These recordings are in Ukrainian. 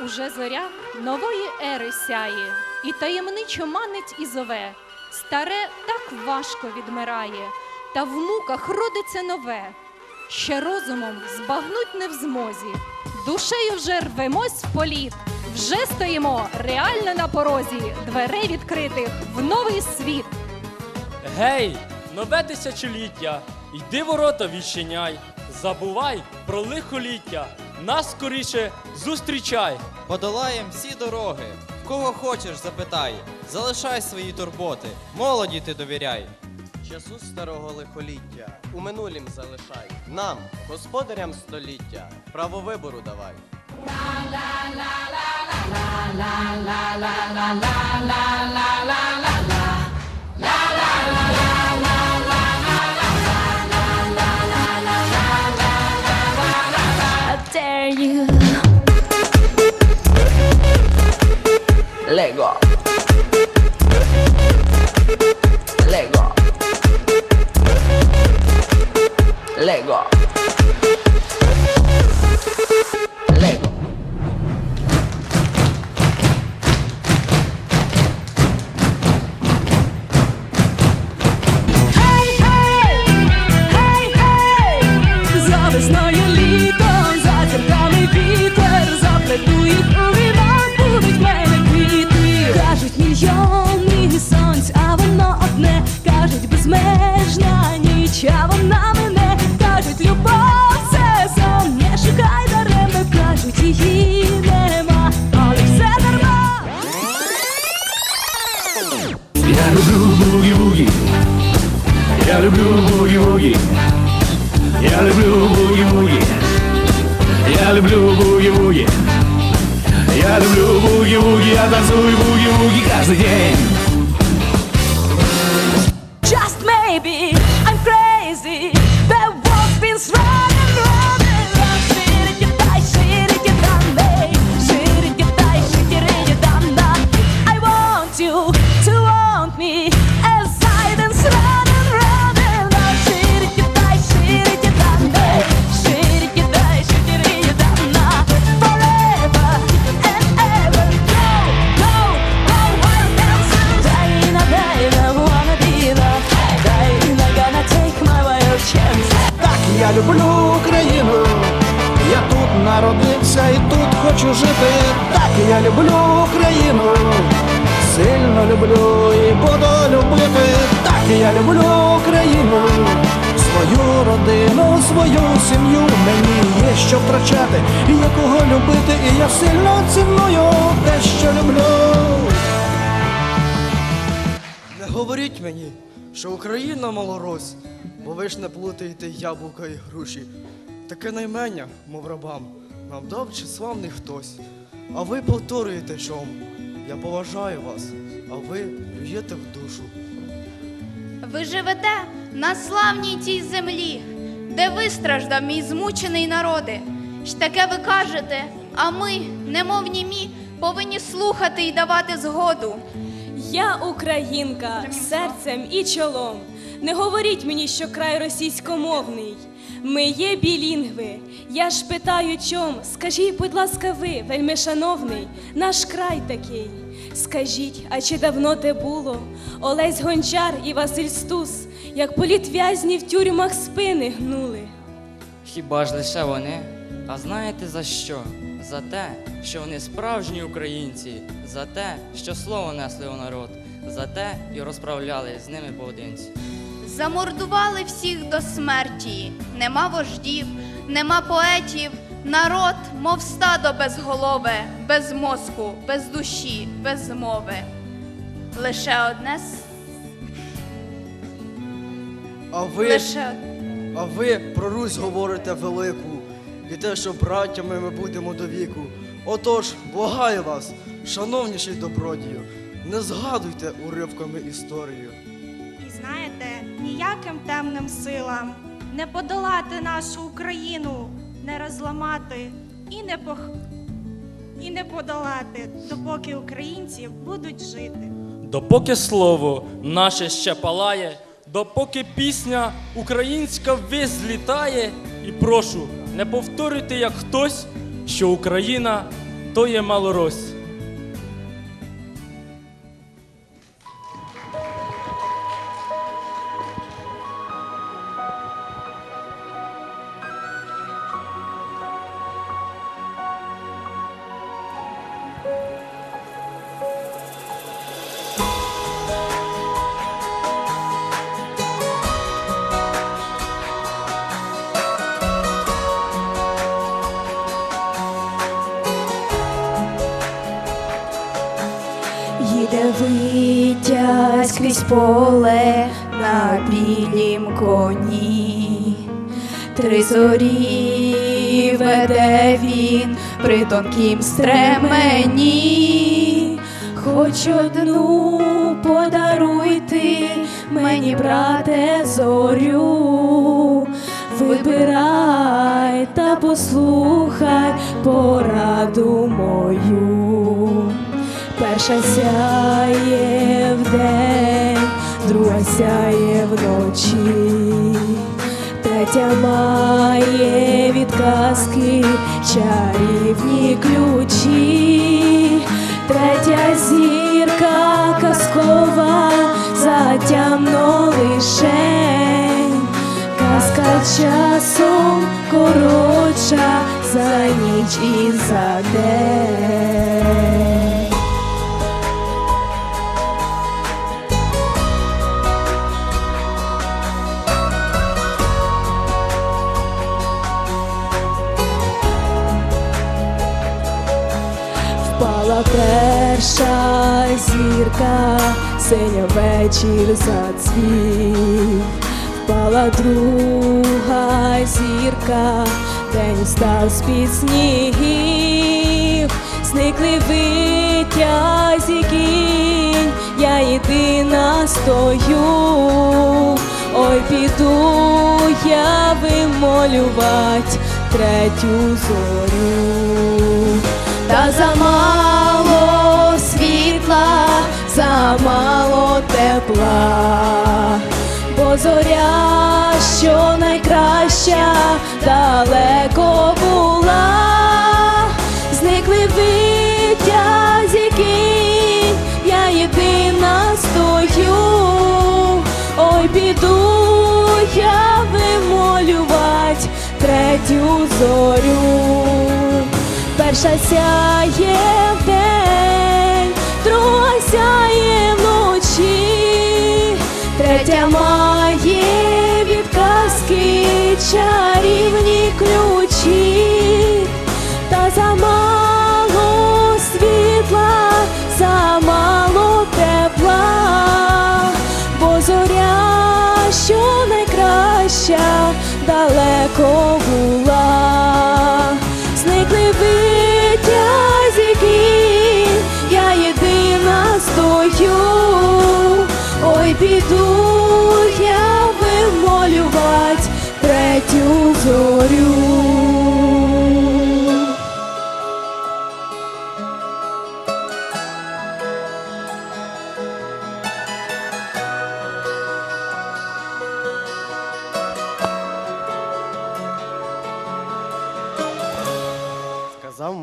Уже зоря нової ери сяє, і таємничо манить і зове. Старе так важко відмирає, та в муках родиться нове. Ще розумом збагнуть не в змозі. Душею вже рвемось в політ. Вже стоїмо реально на порозі дверей відкритих в новий світ. Гей, нове тисячоліття, йди ворота відчиняй, забувай про лихоліття, нас скоріше зустрічай. Подолаєм всі дороги. В кого хочеш, запитай. Залишай свої турботи, молоді ти довіряй. Часу старого лихоліття у минулім залишай. Нам, господарям століття, право вибору давай. I 那个 люблю Україну. Свою родину, свою сім'ю. Мені є що втрачати, і є кого любити, і я сильно ціную те, що люблю. Не говоріть мені, що Україна малорос, бо ви ж не плутаєте яблука і груші. Таке наймення, мов рабам, нам дав чи славний хтось. А ви повторюєте чому. Я поважаю вас, а ви плюєте в душу. Ви живете на славній тій землі, де вистраждав мій змучений народи. Ж таке ви кажете, а ми, немов німі, повинні слухати і давати згоду. Я українка серцем і чолом. Не говоріть мені, що край російськомовний. Ми є білінгви. Я ж питаю, чом. Скажіть, будь ласка, ви, вельми шановний, наш край такий. Скажіть, а чи давно те було? Олесь Гончар і Василь Стус, як політв'язні в тюрмах спини гнули. Хіба ж лише вони? А знаєте за що? За те, що вони справжні українці, за те, що слово несли у народ, за те і розправляли з ними поодинці. Замордували всіх до смерті. Нема вождів, нема поетів. Народ, мов стадо безголове, без мозку, без душі, без мови. Лише одне А ви, лише а ви про Русь говорите велику, і те, що браттями ми будемо до віку. Отож, благаю вас, шановніший добродію, не згадуйте уривками історію. І знаєте, ніяким темним силам не подолати нашу Україну, не розламати і не пох... і не подолати, допоки українці будуть жити. Допоки слово наше ще палає, допоки пісня українська визлітає, злітає, і прошу, не повторюйте як хтось, що Україна то є малорось. Поле на білім коні, три зорі веде він при тонкім стремені, хоч одну подаруйте мені, брате, зорю, вибирай та послухай пораду мою. Перша сяє вдень, друга сяє вночі, третя має від казки чарівні ключі, третя зірка казкова затямно лишень, казка часом коротша за ніч і за день. Перша зірка, синя вечір зацвів, впала друга зірка, день став з-під снігів, зникли витязі кінь, я єдина стою, ой, піду я вимолювать третю зорю. Та замало замало тепла, бо зоря, що найкраща, далеко була, зникли витязі кінь, я єдина стою, ой, піду я вимолювать третю зорю. Перша сяє вдень, третя має від казки чарівні ключі, та замало світла, замало тепла, бо зоря, що найкраща, далеко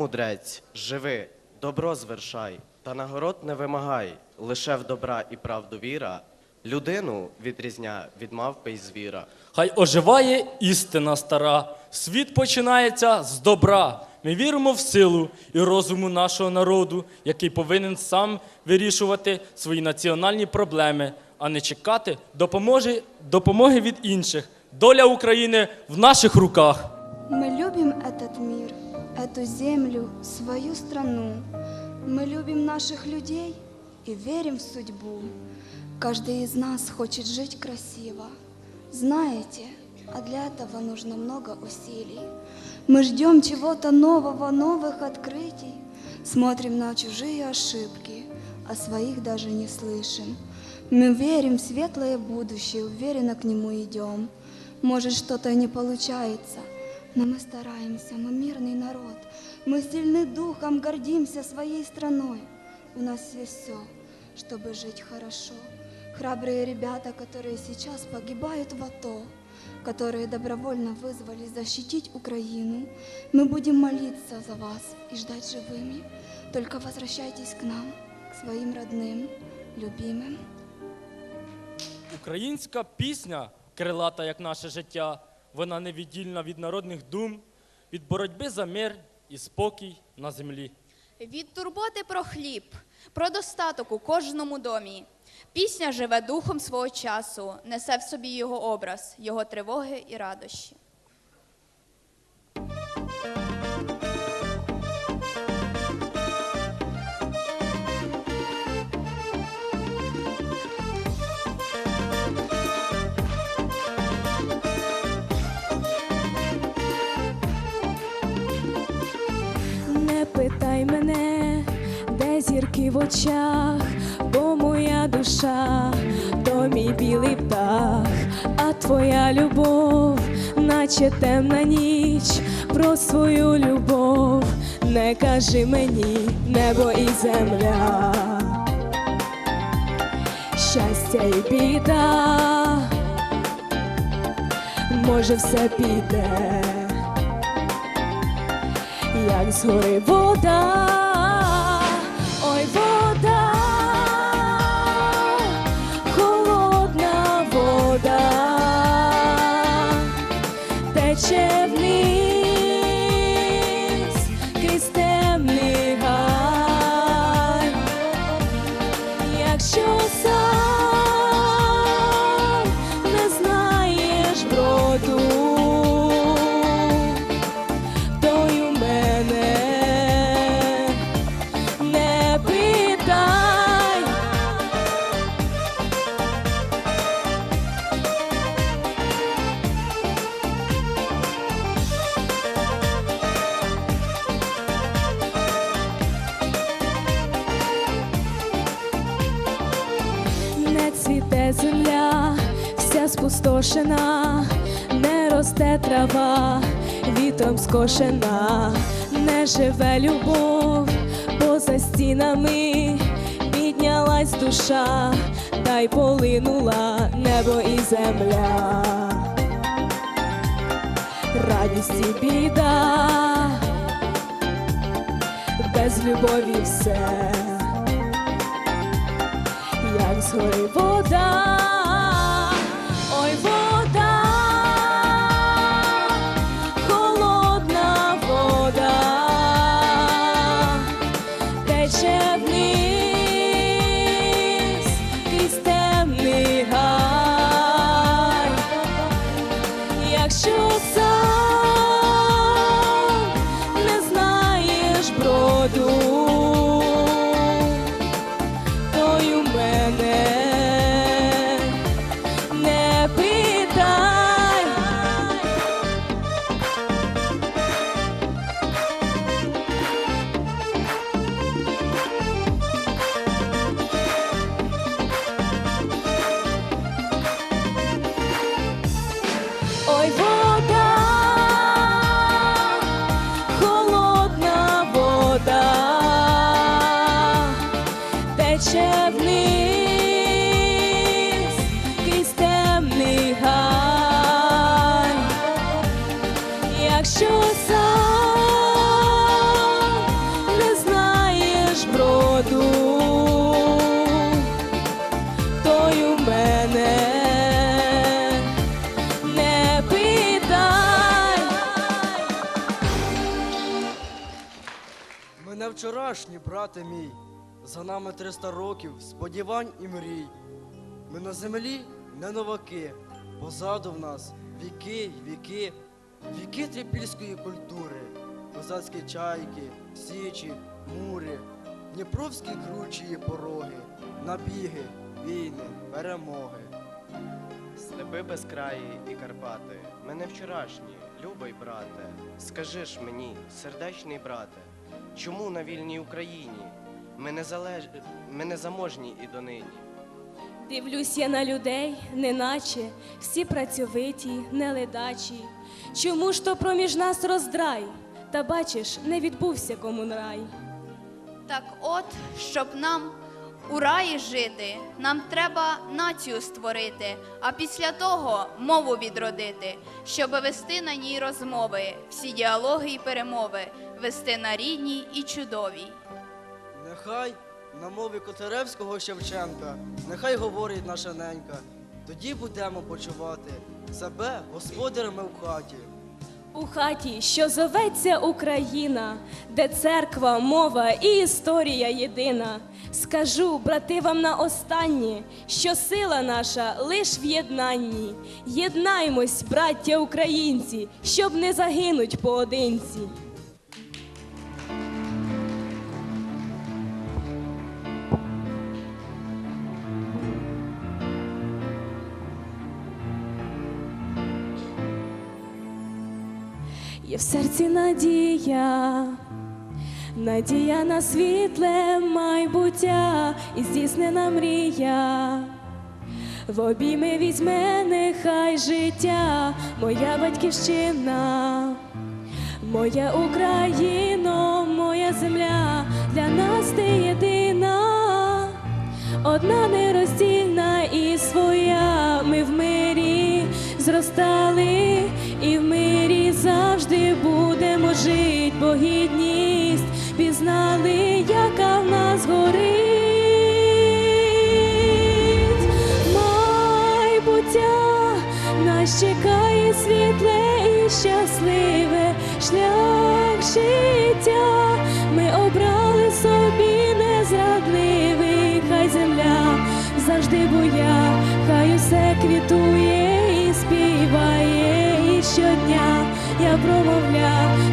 мудрець, живи, добро звершай, та нагород не вимагай, лише в добра і правду віра, людину відрізня від мавпи й звіра. Хай оживає істина стара. Світ починається з добра. Ми віримо в силу і розуму нашого народу, який повинен сам вирішувати свої національні проблеми, а не чекати допомоги, допомоги від інших. Доля України в наших руках. Мы любим этот мир, эту землю, свою страну. Мы любим наших людей и верим в судьбу. Каждый из нас хочет жить красиво. Знаете, а для этого нужно много усилий. Мы ждем чего-то нового, новых открытий. Смотрим на чужие ошибки, а своих даже не слышим. Мы верим в светлое будущее, уверенно к нему идем. Может, что-то не получается, но мы стараемся, мы мирный народ. Мы сильны духом, гордимся своей страной. У нас есть все, чтобы жить хорошо. Храбрые ребята, которые сейчас погибают в АТО, которые добровольно вызвались защитить Украину. Мы будем молиться за вас и ждать живыми. Только возвращайтесь к нам, к своим родным, любимым. Українська пісня, крилата як наше життя, вона невіддільна від народних дум, від боротьби за мир і спокій на землі. Від турботи про хліб, про достаток у кожному домі. Пісня живе духом свого часу, несе в собі його образ, його тривоги і радощі. Де в очах, бо моя душа то мій білий птах, а твоя любов, наче темна ніч, про свою любов не кажи мені, небо і земля, щастя і біда, може все піде. Як згори вода, росте трава, вітром скошена, не живе любов, поза стінами. Піднялась душа, та й полинула небо і земля. Радість і біда, без любові все. Як згори вода, вчорашні, брате мій, за нами 300 років сподівань і мрій. Ми на землі не новаки, позаду в нас віки віки, віки трипільської культури, козацькі чайки, січі, мури, дніпровські кручі пороги, набіги, війни, перемоги. Степи безкраї і Карпати, ми не вчорашні, любий брате. Скажи ж мені, сердечний брате, чому на вільній Україні ми не залеж... ми не заможні і донині? Дивлюсь я на людей, неначе всі працьовиті, неледачі. Чому ж то проміж нас роздрай? Та бачиш, не відбувся комунрай. Так от, щоб нам У раї жити нам треба націю створити, а після того мову відродити, щоби вести на ній розмови, всі діалоги і перемови, вести на рідній і чудовій. Нехай на мові Котляревського Шевченка, нехай говорить наша ненька. Тоді будемо почувати себе господарями в хаті. У хаті, що зоветься Україна, де церква, мова і історія єдина. Скажу, брати, вам на останнє, що сила наша лиш в єднанні. Єднаймось, браття українці, щоб не загинуть поодинці. Є в серці надія, надія на світле майбуття і здійснена мрія. В обійми візьме нехай життя, моя батьківщина, моя Україно, моя земля, для нас ти єдина, одна нероздільна і своя. Ми в мирі зростали, і в мирі завжди будемо жить, бо гідність пізнали, яка в нас горить. Майбуття нас чекає світле і щасливе шлях життя. Ми обрали собі незрадливий, хай земля завжди буя, хай усе квітує і співає, щодня я промовля